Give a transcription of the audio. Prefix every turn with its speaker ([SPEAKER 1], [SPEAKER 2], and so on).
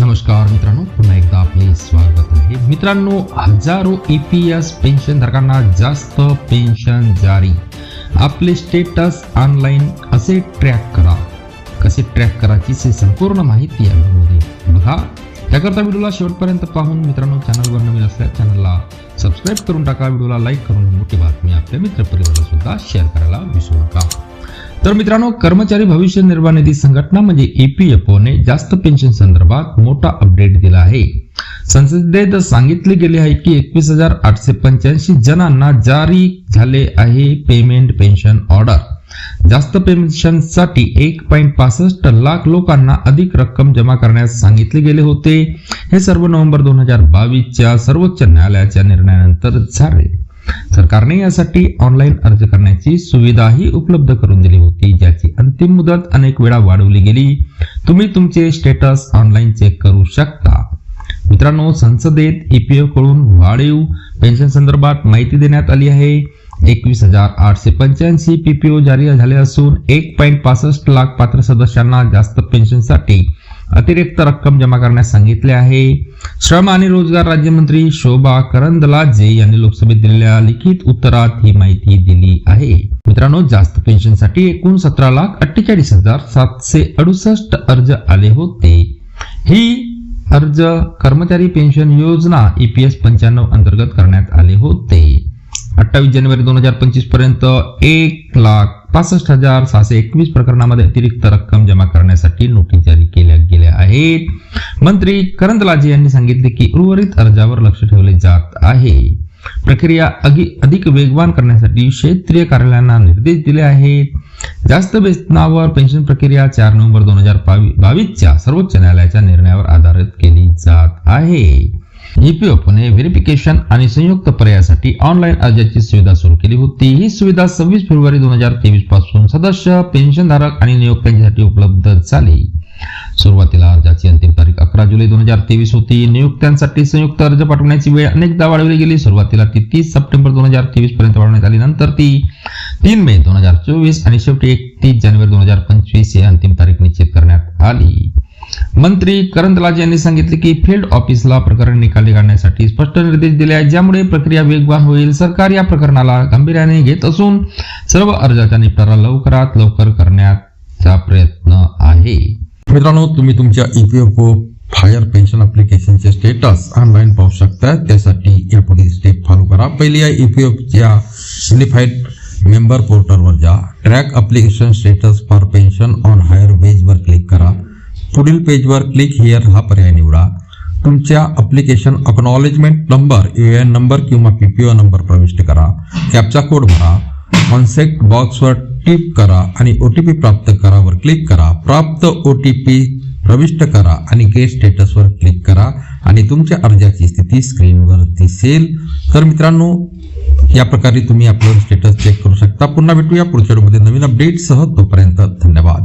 [SPEAKER 1] नमस्कार मित्रांनो पुन्हा एकदा आपले स्वागत आहे. मित्रांनो हजारो ई पी एस पेन्शन धारकांना जास्त पेन्शन जारी. आपले स्टेटस ऑनलाईन असे ट्रॅक करा? कसे ट्रॅक करायची से संपूर्ण माहिती या व्हिडिओमध्ये बघा. त्याकरता व्हिडिओला शेवटपर्यंत पाहून मित्रांनो चॅनलवर नवीन असल्यास चॅनलला सबस्क्राईब करून टाका. व्हिडिओला लाईक करून मोठी बातमी आपल्या मित्रपरिवाराला सुद्धा शेअर करायला विसरू नका. तर मित्रांनो कर्मचारी भविष्य निर्वाह निधी संघटना म्हणजे ईपीएफओने जास्त पेन्शन संदर्भात मोठा अपडेट दिला आहे. संसदेत सांगितले गेले आहे की एकवीस हजार आठशे पंच्याऐंशी जणांना जारी झाले आहे पेमेंट पेन्शन ऑर्डर जास्त पेन्शनसाठी एक पॉईंट पासष्ट लाख लोकांना अधिक रक्कम जमा करण्यास सांगितले गेले होते. हे सर्व नोव्हेंबर दोन हजार बावीसच्या सर्वोच्च न्यायालयाच्या निर्णयानंतर झाले. सरकारने यासाठी ऑनलाईन अर्ज करण्याची सुविधाही उपलब्ध करून दिली होती ज्याची अंतिम मुदत अनेक वेळा वाढवली गेली. तुम्ही तुमचे स्टेटस ऑनलाईन चेक करू शकता. मित्रांनो संसदेत ईपीएफकडून वाढीव पेन्शन संदर्भात माहिती देण्यात आली आहे. एकवीस हजार आठशे पंच्याऐंशी पीपीओ जारी झाले असून एक पॉईंट पासष्ट लाख पात्र सदस्यांना जास्त पेन्शनसाठी अतिरिक्त रक्कम जमा करण्यास सांगितले आहे. श्रम आणि रोजगार राज्यमंत्री शोभा करंदलाजे यांनी लोकसभेत दिलेल्या लिखित उत्तरात ही माहिती दिली आहे. मित्रांनो जास्त पेन्शनसाठी एकूण सतरा लाख अठ्ठेचाळीस हजार सातशे अडुसष्ट अर्ज आले होते. ही अर्ज कर्मचारी पेन्शन योजना ईपीएस पंच्याण्णव अंतर्गत करण्यात आले होते. अठ्ठावीस जानेवारी दोन हजार पंचवीसपर्यंत एक लाख पासष्ट हजार सहाशे एकवीस प्रकरणामध्ये अतिरिक्त रक्कम जमा करण्यासाठी नोटीस आहेत. मंत्री करंदलाजे यांनी सांगितले की उर्वरित अर्जावर लक्ष ठेवले जात आहे. प्रक्रिया अधिक वेगवान करण्यासाठी क्षेत्रीय कार्यालयांना निर्देश दिले आहेत. जास्त वेतनावर पेन्शन प्रक्रिया चार नोव्हेंबर दोन हजार बावीसच्या सर्वोच्च न्यायालयाच्या निर्णयावर आधारित केली जात आहे. ईपीएफने व्हेरिफिकेशन आणि संयुक्त पर्यायासाठी ऑनलाईन अर्जाची सुविधा सुरू केली होती. ही सुविधा सव्वीस फेब्रुवारी दोन हजार तेवीसपासून सदस्य पेन्शनधारक आणि नियोक्त्यांसाठी उपलब्ध झाली. सुरुवातीला अर्जाची अंतिम तारीख अकरा जुलै दोन हजार तेवीस होती. नियुक्त्यांसाठी संयुक्त अर्ज पाठवण्याची वेळ अनेकदा वाढवली गेली. सुरुवातीला ती तीस सप्टेंबर दोन हजार तेवीस पर्यंत वाढवण्यात आली. नंतर ती तीन मे दोन हजार चोवीस आणि शेवटी एकतीस जानेवारी दोन हजार पंचवीस ही अंतिम तारीख निश्चित करण्यात आली. मंत्री करंदलाज यांनी सांगितले की फील्ड ऑफिसला प्रकरण निकाली काढण्यासाठी स्पष्ट निर्देश दिले आहेत. ज्यामुळे प्रक्रिया वेगवान होईल. सरकार या प्रकरणाला गांभीर्याने घेत असून सर्व अर्जाचा निपटारा लवकरात लवकर करण्यात
[SPEAKER 2] मित्रांनो, तुम्ही तुमच्या ईपीएफओ फायर पेन्शन अप्लिकेशनचे स्टेटस ऑनलाईन पाहू शकता. त्यासाठी यापुढे स्टेप फॉलो करा. पहिली आहे ईपीएफच्या युनिफाईड मेंबर पोर्टलवर जा. Track application status for pension on higher वेजवर click करा. पुढील पेजवर क्लिक हिअर हा पर्याय निवडा. तुमच्या application acknowledgement number U N number किंवा पीपीओ नंबर प्रविष्ट करा. कॅपचा कोड भरा. कॉन्सेक्ट बॉक्सवर टिप करा आणि ओ टी पी प्राप्त करावर क्लिक करा. प्राप्त ओ टी पी प्रविष्ट करा आणि गेट स्टेटसवर क्लिक करा आणि तुमच्या अर्जाची स्थिती स्क्रीनवर दिसेल. तर मित्रांनो या प्रकारे तुम्ही आपलं स्टेटस चेक करू शकता. पुन्हा भेटूया पुढच्या व्हिडिओमध्ये नवीन अपडेटसह तोपर्यंत धन्यवाद.